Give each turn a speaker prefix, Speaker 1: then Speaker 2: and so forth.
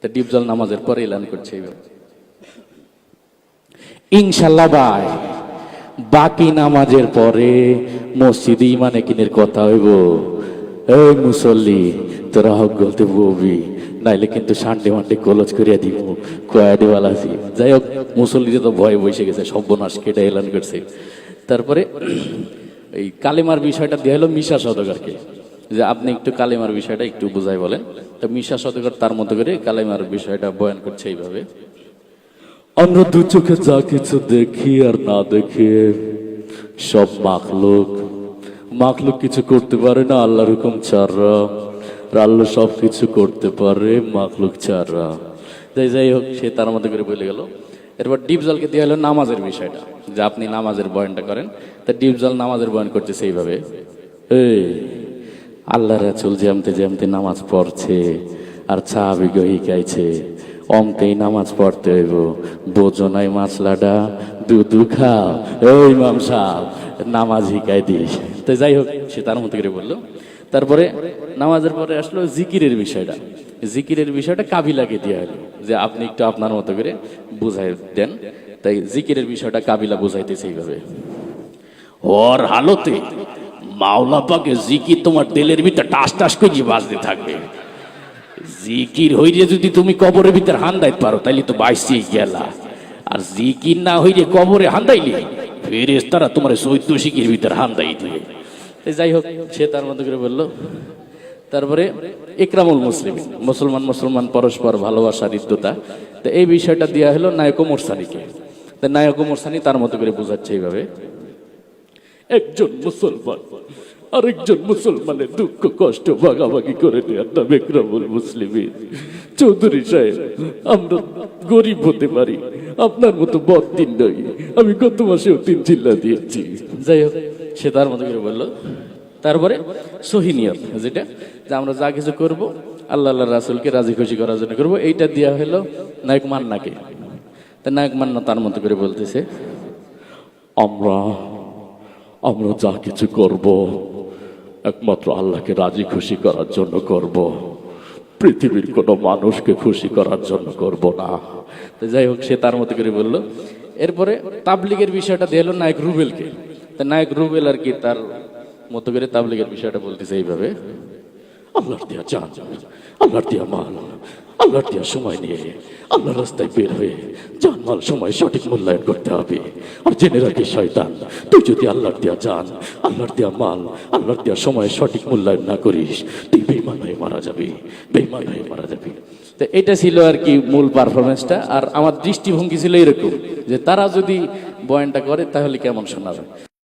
Speaker 1: তা ডিপজল নামাজের পরে এলান করছে ইনশাল্লাহ ভাই, বাকি নামাজের পরে মসজিদে ইমানে কিনের কথা হইব। এই মুসল্লি, তোরা হক গলতে ববি নাইলে কিন্তু সানডে মানডে কলজ করিয়া দিব কয়াডে বালাসি যাই হোক, মুসল্লিরা তো ভয় বসে গেছে, সর্বনাশ কেটে এলান করছে। তারপরে এই কালেমার বিষয়টা দেওয়া হলো মিশা সদকারকে। যে আপনি একটু কালেমার বিষয়টা একটু বুঝাই বলেন। তো মিশা সদকার তার মতো করে কালেমার বিষয়টা বয়ান করছে এইভাবে। আমরা দু চোখে যা কিছু দেখি আর না দেখি, সব মাখলুক। মাখলুক কিছু করতে পারে না, আল্লাহর হুকুম ছাড়া। আল্লাহ সব কিছু করতে পারে, মাখলুক ছাড়া। যাই যাই হোক, সে তার মতো করে বলে গেল। এরপর ডিপজলকে দেওয়া হলো নামাজের বিষয়টা, যে আপনি নামাজের বয়ানটা করেন। তা ডিপজল নামাজের বয়ান করছে এইভাবে। এই আল্লাহ রাসুল জ্যামতে জ্যামতে নামাজ পড়ছে, আর সাহাবি গহিকাইছে অমতেই নামাজ পড়তে হইব। বোঝো নাই মাছলাটা দুধু খাও। ওই মাম সাহ নামাজ হিকাই দিস। তো যাই হোক, সে তার মতো করে বলল। তারপরে নামাজের পরে আসলো জিকিরের বিষয়টা। জিকিরের বিষয়টা কাবিলাকে দেওয়া হলো, যে আপনি একটু আপনার মতো করে বুঝাই দেন। তাই জিকিরের বিষয়টা কাবিলা বুঝাইতেছে এইভাবে। ওর হালতে মাওলা পাকে জিকির তোমার তেলের ভিতর টাস টাস করে বাজতে থাকবে জিকির হইলে যদি তুমি কবরের ভিতর হান্দাইতে পারো, তাইলে তো বাইসে গেলা। আর জিকির না হইলে কবরে হান্দাইলে ফেরেস তারা তোমার চৈত্য শিকির ভিতর হান্দাই এই যাই হোক, সে তার মতো করে বলল। তারপরে ইকরামুল মুসলিম, মুসলমান মুসলমান, পরস্পর ভালোবাসার ইদ্যতা তো এই বিষয়টা দেওয়া হলো নায়ক মোরসানিকে তো নায়ক মোরসানি তার মতো করে বোঝাচ্ছে এইভাবে। একজন মুসলমান, আরেকজন মুসলমানের দুঃখ, কষ্ট ভাগাভাগি করে নেওয়ার নাম একরামুল মুসলিমের চৌধুরী সাহেব, আমরা গরিব হতে পারি, আপনার মতো বদ দিন নই। আমি গত মাসেও তিন চিল্লা দিয়েছি। যাই হোক, সে তার মতো করে বলল। তারপরে সহিনিয়ত যেটা যে আমরা যা কিছু করব, আল্লাহ আল্লাহ রাসুলকে রাজি খুশি করার জন্য করব। এইটা দেওয়া হলো নায়ক মান্নাকে। তা নায়ক মান্না তার মতো করে বলতেছে, আমরা আমরা যা কিছু করব, একমাত্র আল্লাহকে রাজি খুশি করার জন্য করব। পৃথিবীর কোনো মানুষকে খুশি করার জন্য করব না। তো যাই হোক, সে তার মতো করে বলল, এরপরে তাবলিগের বিষয়টা দিয়ে হলো নায়ক রুবেলকে। তা নায়ক রুবেল আর কি তার মতো করে তাবলিগের বিষয়টা বলতেছে এইভাবে, আল্লাহর দেয়া চান আল্লাহর দেয়া মাল আল্লাহর দেয়া সময় নিয়ে, আল্লাহর রাস্তায় বের হয়ে জান মাল, সময় সঠিক মূল্যায়ন করতে হবে। আর জেনে রাখি, শয়তান, তুই যদি আল্লাহর দেওয়া জান আল্লাহর দেওয়া মাল, আল্লাহর দেয়া সময় সঠিক মূল্যায়ন না করিস, তুই বেইমান হয়ে মারা যাবি বেইমান হয়ে মারা যাবি। তো এটা ছিল আর কি মূল পারফরমেন্সটা আর আমার দৃষ্টিভঙ্গি ছিল এরকম, যে তারা যদি বয়ানটা করে, তাহলে কেমন শোনা যায়